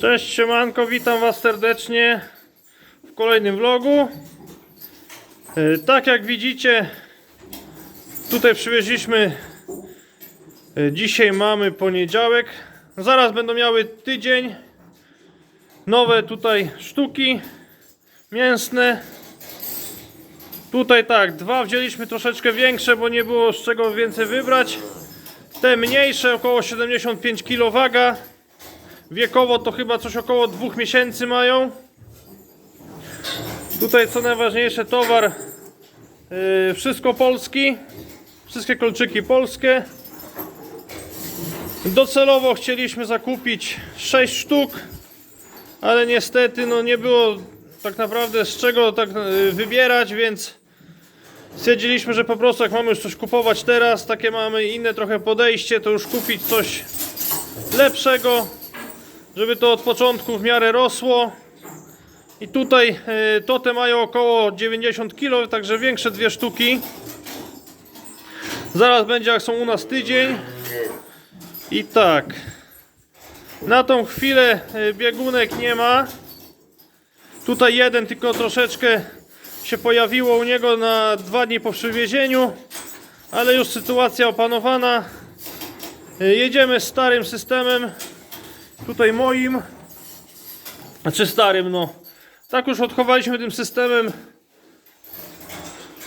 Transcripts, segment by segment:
Cześć siemanko, witam was serdecznie w kolejnym vlogu. E, Tak jak widzicie, tutaj przywieźliśmy, e, dzisiaj mamy poniedziałek, zaraz będą miały tydzień, nowe tutaj sztuki mięsne. Tutaj tak, dwa wzięliśmy troszeczkę większe, bo nie było z czego więcej wybrać. Te mniejsze, około 75 kg waga. Wiekowo to chyba coś około dwóch miesięcy mają. Tutaj co najważniejsze towar yy, wszystko polski. Wszystkie kolczyki polskie. Docelowo chcieliśmy zakupić 6 sztuk, ale niestety no nie było tak naprawdę z czego tak yy, wybierać, więc stwierdziliśmy, że po prostu jak mamy już coś kupować teraz, takie mamy inne trochę podejście, to już kupić coś lepszego żeby to od początku w miarę rosło. I tutaj e, to te mają około 90 kg, także większe dwie sztuki. Zaraz będzie jak są u nas tydzień. I tak. Na tą chwilę e, biegunek nie ma. Tutaj jeden tylko troszeczkę się pojawiło u niego na dwa dni po przywiezieniu. Ale już sytuacja opanowana. E, Jedziemy starym systemem tutaj moim, znaczy starym, no. Tak już odchowaliśmy tym systemem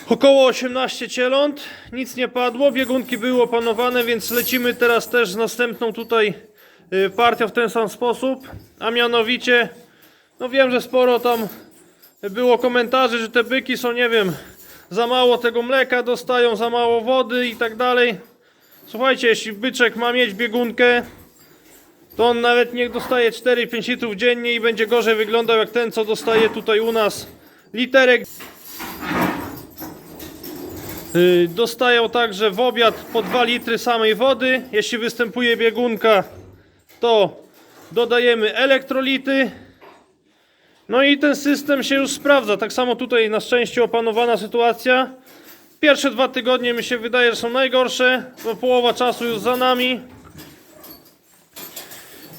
około 18 cieląt, nic nie padło, biegunki były opanowane, więc lecimy teraz też z następną tutaj y, partią w ten sam sposób, a mianowicie, no wiem, że sporo tam było komentarzy, że te byki są, nie wiem, za mało tego mleka dostają, za mało wody i tak dalej. Słuchajcie, jeśli byczek ma mieć biegunkę, to on nawet niech dostaje 4-5 litrów dziennie i będzie gorzej wyglądał jak ten, co dostaje tutaj u nas literek. Yy, Dostają także w obiad po 2 litry samej wody. Jeśli występuje biegunka, to dodajemy elektrolity. No i ten system się już sprawdza. Tak samo tutaj na szczęście opanowana sytuacja. Pierwsze dwa tygodnie mi się wydaje, że są najgorsze, bo połowa czasu już za nami.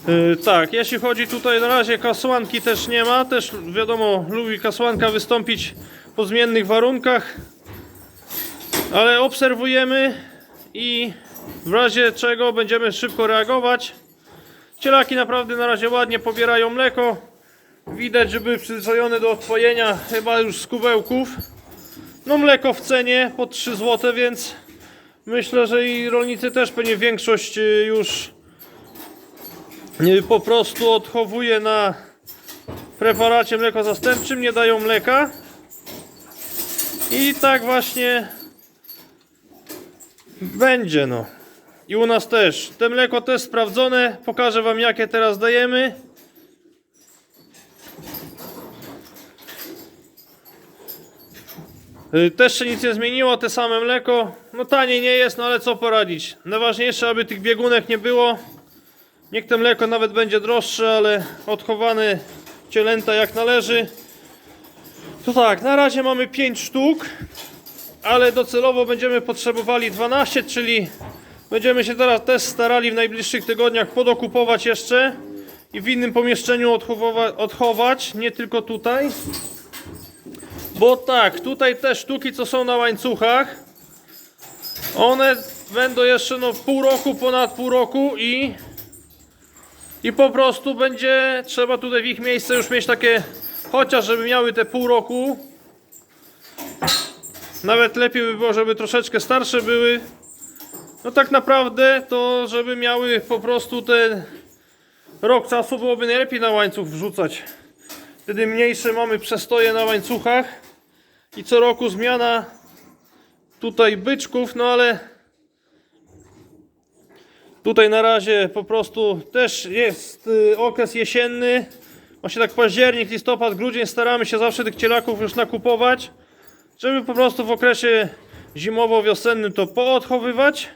Yy, tak, jeśli chodzi tutaj na razie kasłanki też nie ma, też wiadomo lubi kasłanka wystąpić po zmiennych warunkach, ale obserwujemy i w razie czego będziemy szybko reagować. Cielaki naprawdę na razie ładnie pobierają mleko, widać, że były przyzwyczajone do odpojenia chyba już z kubełków. No mleko w cenie po 3 zł, więc myślę, że i rolnicy też pewnie większość yy, już po prostu odchowuje na preparacie mleko zastępczym, nie dają mleka. I tak właśnie będzie no. I u nas też. Te mleko też sprawdzone. Pokażę wam jakie teraz dajemy. Y, Też się nic nie zmieniło, te same mleko. No taniej nie jest, no ale co poradzić. Najważniejsze, aby tych biegunek nie było. Niech to mleko nawet będzie droższe, ale odchowane cielęta jak należy. To tak, na razie mamy 5 sztuk, ale docelowo będziemy potrzebowali 12, czyli będziemy się teraz też starali w najbliższych tygodniach podokupować jeszcze i w innym pomieszczeniu odchowa- odchować, nie tylko tutaj. Bo tak, tutaj te sztuki, co są na łańcuchach, one będą jeszcze no pół roku, ponad pół roku i i po prostu będzie trzeba tutaj w ich miejsce już mieć takie, chociaż żeby miały te pół roku. Nawet lepiej by było, żeby troszeczkę starsze były. No tak naprawdę to, żeby miały po prostu ten rok czasu byłoby najlepiej na łańcuch wrzucać. Wtedy mniejsze mamy przestoje na łańcuchach i co roku zmiana tutaj byczków, no ale Tutaj na razie po prostu też jest y, okres jesienny. Właśnie tak październik, listopad, grudzień staramy się zawsze tych cielaków już nakupować, żeby po prostu w okresie zimowo-wiosennym to poodchowywać.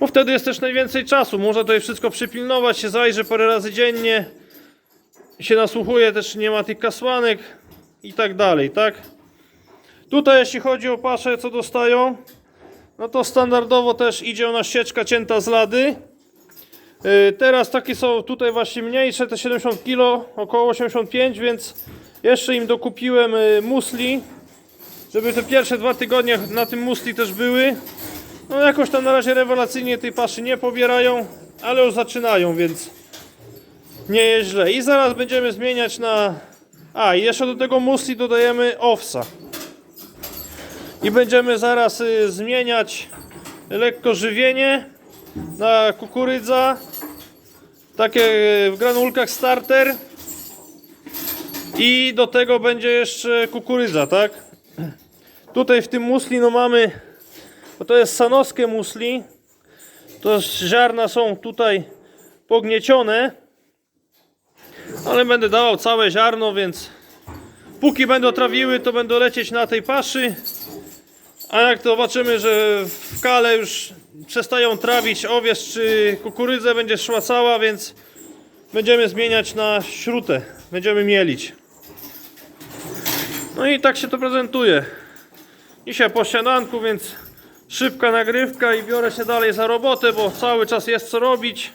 Bo wtedy jest też najwięcej czasu. Można tutaj wszystko przypilnować, się zajrzy parę razy dziennie. Się nasłuchuje, też nie ma tych kasłanek i tak dalej, tak? Tutaj jeśli chodzi o pasze, co dostają, no to standardowo też idzie ona ścieżka cięta z lady. Yy, Teraz takie są tutaj właśnie mniejsze, te 70 kg, około 85, więc jeszcze im dokupiłem yy, musli, żeby te pierwsze dwa tygodnie na tym musli też były. No jakoś tam na razie rewelacyjnie tej paszy nie pobierają, ale już zaczynają, więc nie jest źle. I zaraz będziemy zmieniać na... A, i jeszcze do tego musli dodajemy owsa. I będziemy zaraz y, zmieniać lekko żywienie na kukurydza. Takie y, w granulkach starter. I do tego będzie jeszcze kukurydza, tak? Tutaj w tym musli no mamy, bo to jest sanowskie musli. To ziarna są tutaj pogniecione. Ale będę dawał całe ziarno, więc póki będą trawiły, to będą lecieć na tej paszy. A jak zobaczymy, że w kale już przestają trawić owiec czy kukurydzę, będzie szła cała, więc będziemy zmieniać na śrutę. Będziemy mielić. No i tak się to prezentuje. Dzisiaj po śniadanku, więc szybka nagrywka i biorę się dalej za robotę, bo cały czas jest co robić.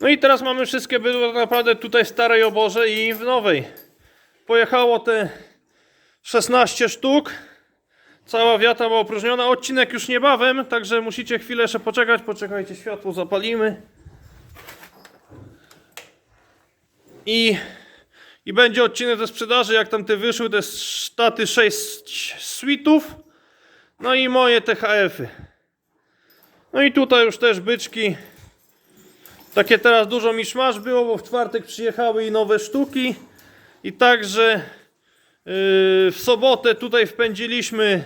No i teraz mamy wszystkie bydło tak naprawdę tutaj w starej oborze i w nowej. Pojechało te 16 sztuk. Cała wiata była opróżniona. Odcinek już niebawem, także musicie chwilę jeszcze poczekać. Poczekajcie, światło zapalimy. I, I będzie odcinek ze sprzedaży, jak tam te wyszły, te sztaty 6 suitów. No i moje THF-y. No i tutaj już też byczki. Takie teraz dużo miszmasz było, bo w czwartek przyjechały i nowe sztuki. I także yy, w sobotę tutaj wpędziliśmy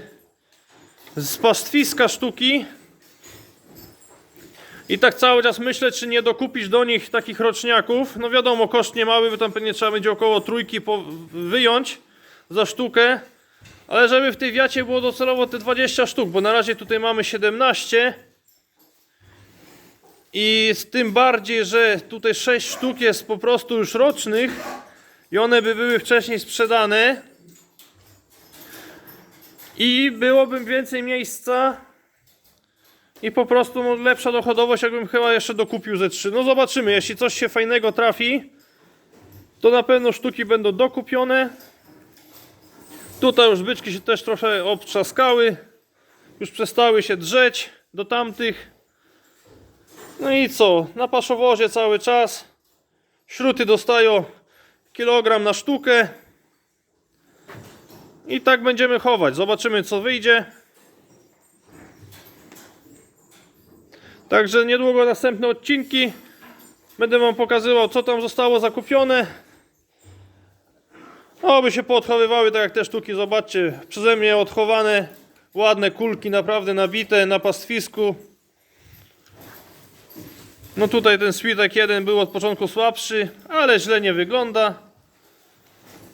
z pastwiska sztuki. I tak cały czas myślę, czy nie dokupić do nich takich roczniaków. No wiadomo, koszt nie mały, bo tam pewnie trzeba będzie około trójki wyjąć za sztukę. Ale żeby w tej wiacie było docelowo te 20 sztuk, bo na razie tutaj mamy 17. I z tym bardziej, że tutaj 6 sztuk jest po prostu już rocznych i one by były wcześniej sprzedane. I byłoby więcej miejsca i po prostu lepsza dochodowość, jakbym chyba jeszcze dokupił ze 3. No zobaczymy, jeśli coś się fajnego trafi, to na pewno sztuki będą dokupione. Tutaj już byczki się też trochę obtrzaskały, już przestały się drzeć do tamtych. No i co? Na paszowozie cały czas. Śruty dostają kilogram na sztukę. I tak będziemy chować. Zobaczymy co wyjdzie. Także niedługo następne odcinki. Będę Wam pokazywał co tam zostało zakupione. Oby się poodchowywały tak jak te sztuki. Zobaczcie, przeze mnie odchowane ładne kulki naprawdę nabite na pastwisku. No tutaj ten Switek 1 był od początku słabszy, ale źle nie wygląda.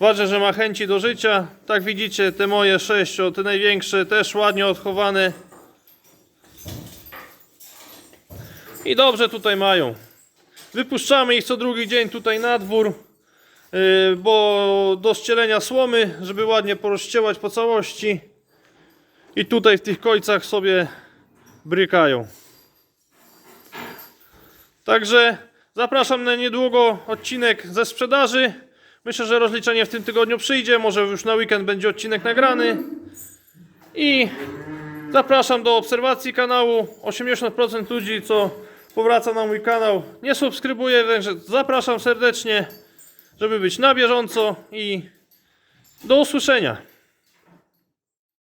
Ważne, że ma chęci do życia. Tak widzicie, te moje 6, te największe też ładnie odchowane. I dobrze tutaj mają. Wypuszczamy ich co drugi dzień tutaj na dwór, yy, bo do ścielenia słomy, żeby ładnie porozścielać po całości. I tutaj w tych końcach sobie brykają. Także zapraszam na niedługo odcinek ze sprzedaży. Myślę, że rozliczenie w tym tygodniu przyjdzie. Może już na weekend będzie odcinek nagrany. I zapraszam do obserwacji kanału. 80% ludzi, co powraca na mój kanał, nie subskrybuje, także zapraszam serdecznie, żeby być na bieżąco i do usłyszenia.